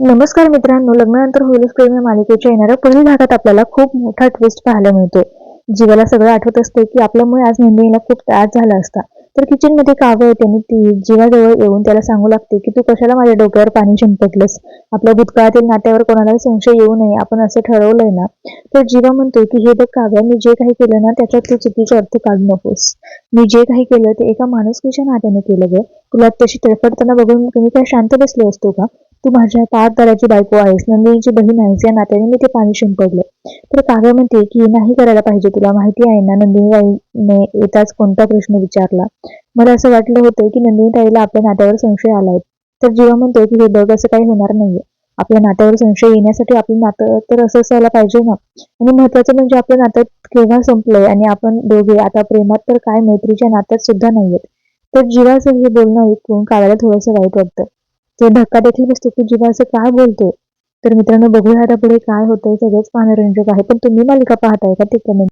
नमस्कार मित्रांनो लग्नानंतर होईलच प्रेम या मालिकेच्या येणाऱ्या पहिल्या भागात आपल्याला खूप मोठा ट्विस्ट पाहायला मिळतो जीवाला सगळं आठवत असते की आपल्यामुळे आज नंदिनीला खूप त्रास झाला असता. तर किचनमध्ये काव्य येते आणि ती जीवाजवळ येऊन त्याला सांगू लागते की तू कशाला माझ्या डोक्यावर पाणी शिंपटलंस आपल्या भूतकाळातील नात्यावर कोणालाही संशय येऊ नये आपण असं ठरवलंय ना? तर जीवा म्हणतो की हे बघ काव्या मी जे काही केलं ना त्याच्यात तू चुकीचे अर्थ काढू नकोस. मी जे काही केलं ते एका माणुसकीच्या नात्याने केलं ग. तुला तशी तडफडताना बघून तुम्ही काय शांत बसले असतो का? तू माझ्या पाच बायको आहेस नंदिनीची बहीण आहेस या नात्याने मी ते पाणी शिंपडले. तर काव्य म्हणते की नाही करायला पाहिजे तुला माहिती आहे ना? नंदिनीबाईने येताच कोणता प्रश्न विचारला. मला असं वाटलं होतं की नंदिनीताईला आपल्या नात्यावर संशय आलाय. तर जीवा म्हणतो की हे बघ असं काही होणार नाहीये. आपल्या नात्यावर संशय येण्यासाठी आपलं नातं तर असं असायला पाहिजे ना? आणि महत्वाचं म्हणजे आपलं नातं केव्हा संपलंय आणि आपण दोघे आता प्रेमात तर काय मैत्रीच्या नात्यात सुद्धा नाहीयेत. तर जीवाचं हे बोलणं ऐकून काव्याला थोडंसं वाईट वाटतं. ते धक्का देखील बसतो की जीवा असं काय बोलतो? तर मित्रांनो बघूया आता पुढे काय होतंय. सगळंच मनोरंजक आहे. पण तुम्ही मालिका पाहताय का ते कमेंट